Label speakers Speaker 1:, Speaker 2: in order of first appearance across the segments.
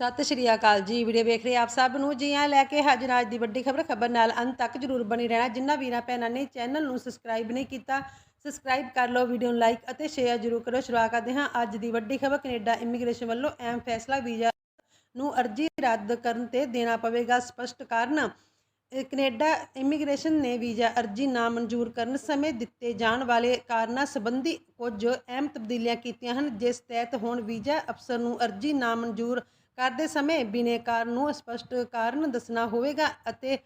Speaker 1: ਸਤਿ ਸ਼੍ਰੀ ਅਕਾਲ ਜੀ, ਵੀਡੀਓ ਵੇਖ ਰਹੇ ਆਪ ਸਭ ਨੂੰ? ਜੀ ਆ ਲੈ ਕੇ ਹਾਜ਼ਰ ਅੱਜ ਦੀ ਵੱਡੀ ਖਬਰ। ਖਬਰ ਨਾਲ ਅੰਤ ਤੱਕ ਜਰੂਰ ਬਣੀ ਰਹਿਣਾ। ਜਿਨ੍ਹਾਂ ਵੀਰਾਂ, ਭੈਣਾਂ ਨੇ ਚੈਨਲ ਨੂੰ ਸਬਸਕ੍ਰਾਈਬ ਨਹੀਂ ਕੀਤਾ, ਸਬਸਕ੍ਰਾਈਬ ਕਰ ਲਓ, ਵੀਡੀਓ ਨੂੰ ਲਾਈਕ ਅਤੇ ਸ਼ੇਅਰ ਜਰੂਰ ਕਰੋ। ਸ਼ੁਰੂਆਤ ਕਰਦੇ ਹਾਂ ਅੱਜ ਦੀ ਵੱਡੀ ਖਬਰ। ਕੈਨੇਡਾ ਇਮੀਗ੍ਰੇਸ਼ਨ ਵੱਲੋਂ ਅਹਿਮ ਫੈਸਲਾ ਵੀਜ਼ਾ ਨੂੰ ਅਰਜ਼ੀ ਰੱਦ ਕਰਨ ਤੇ ਦੇਣਾ ਪਵੇਗਾ। ਸਪਸ਼ਟ ਕਾਰਨ ਇਹ ਕੈਨੇਡਾ ਇਮੀਗ੍ਰੇਸ਼ਨ ਨੇ ਵੀਜ਼ਾ ਅਰਜ਼ੀ ਨਾ ਮਨਜ਼ੂਰ ਕਰਨ ਸਮੇਂ ਦਿੱਤੇ ਜਾਣ ਵਾਲੇ ਕਾਰਨਾਂ ਸੰਬੰਧੀ ਕੁਝ ਅਹਿਮ ਤਬਦੀਲੀਆਂ ਕੀਤੀਆਂ ਹਨ, ਜਿਸ ਤਹਿਤ ਹੁਣ ਵੀਜ਼ਾ ਅਫਸਰ ਨੂੰ ਅਰਜ਼ੀ ਨਾ ਮਨਜ਼ੂਰ ਕਰਦੇ ਸਮੇਂ ਬਿਨੇਕਾਰ ਨੂੰ ਸਪਸ਼ਟ ਕਾਰਨ ਦੱਸਣਾ ਹੋਵੇਗਾ ਅਤੇ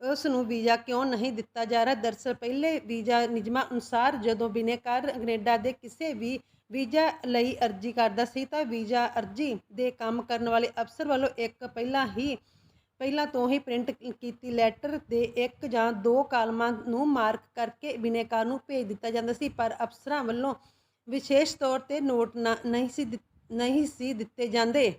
Speaker 1: ਉਸ ਨੂੰ ਵੀਜ਼ਾ ਕਿਉਂ ਨਹੀਂ ਦਿੱਤਾ ਜਾ ਰਿਹਾ? ਦਰਸਲ ਪਹਿਲੇ ਵੀਜ਼ਾ ਨਿਯਮਾਂ ਅਨੁਸਾਰ ਜਦੋਂ ਬਿਨੇਕਾਰ ਕੈਨੇਡਾ ਦੇ ਕਿਸੇ ਵੀ ਵੀਜ਼ਾ ਲਈ ਅਰਜ਼ੀ ਕਰਦਾ ਸੀ ਤਾਂ ਵੀਜ਼ਾ ਅਰਜ਼ੀ ਦੇ ਕੰਮ ਕਰਨ ਵਾਲੇ ਅਫਸਰ ਵੱਲੋਂ ਇੱਕ ਪਹਿਲਾਂ ਹੀ, ਪਹਿਲਾਂ ਤੋਂ ਹੀ ਪ੍ਰਿੰਟ ਕੀਤੀ ਲੈਟਰ ਦੇ ਇੱਕ ਜਾਂ ਦੋ ਕਾਲਮਾਂ ਨੂੰ ਮਾਰਕ ਕਰਕੇ ਬਿਨੇਕਾਰ ਨੂੰ ਭੇਜ ਦਿੱਤਾ ਜਾਂਦਾ ਸੀ, ਪਰ ਅਫਸਰਾਂ ਵੱਲੋਂ ਵਿਸ਼ੇਸ਼ ਤੌਰ ਤੇ ਨੋਟ ਨਾ- ਨਹੀਂ ਸੀ ਦਿੱਤ- ਨਹੀਂ ਸੀ ਦਿੱਤੇ ਜਾਂਦੇ।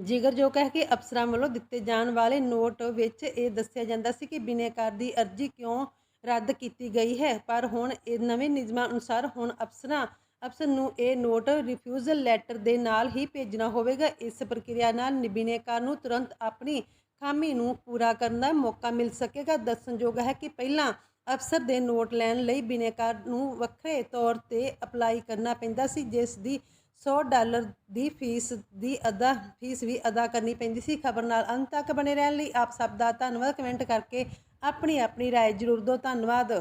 Speaker 1: ਜ਼ਿਕਰਯੋਗ ਹੈ ਕਿ ਅਫਸਰਾਂ ਵੱਲੋਂ ਦਿੱਤੇ ਜਾਣ ਵਾਲੇ ਨੋਟ ਵਿੱਚ ਇਹ ਦੱਸਿਆ ਜਾਂਦਾ ਸੀ ਕਿ ਬਿਨੇਕਾਰ ਦੀ ਅਰਜ਼ੀ ਕਿਉਂ ਰੱਦ ਕੀਤੀ ਗਈ ਹੈ, ਪਰ ਹੁਣ ਇਹ ਨਵੇਂ ਨਿਯਮਾਂ ਅਨੁਸਾਰ ਹੁਣ ਅਫਸਰਾਂ, ਅਫਸਰ ਨੂੰ ਇਹ ਨੋਟ ਰਿਫਿਊਜ਼ਲ ਲੈਟਰ ਦੇ ਨਾਲ ਹੀ ਭੇਜਣਾ ਹੋਵੇਗਾ। ਇਸ ਪ੍ਰਕਿਰਿਆ ਨਾਲ ਬਿਨੇਕਾਰ ਨੂੰ ਤੁਰੰਤ ਆਪਣੀ ਖਾਮੀ ਨੂੰ ਪੂਰਾ ਕਰਨ ਦਾ ਮੌਕਾ ਮਿਲ ਸਕੇਗਾ। ਦੱਸਣਯੋਗ ਹੈ ਕਿ ਪਹਿਲਾਂ ਅਫਸਰ ਦੇ ਨੋਟ ਲੈਣ ਲਈ ਬਿਨੇਕਾਰ ਨੂੰ ਵੱਖਰੇ ਤੌਰ ਤੇ ਅਪਲਾਈ ਕਰਨਾ ਪੈਂਦਾ ਸੀ, ਜਿਸ ਦੀ 100 ਡਾਲਰ ਦੀ ਫੀਸ ਦੀ ਅਦਾ ਫੀਸ ਵੀ ਅਦਾ ਕਰਨੀ ਪੈਂਦੀ ਸੀ ਖਬਰ ਨਾਲ ਅੰਤ ਤੱਕ ਬਣੇ ਰਹਿਣ ਲਈ ਆਪ ਸਭ ਦਾ ਧੰਨਵਾਦ ਕਮੈਂਟ ਕਰਕੇ ਆਪਣੀ ਆਪਣੀ رائے ਜ਼ਰੂਰ ਦਿਓ ਧੰਨਵਾਦ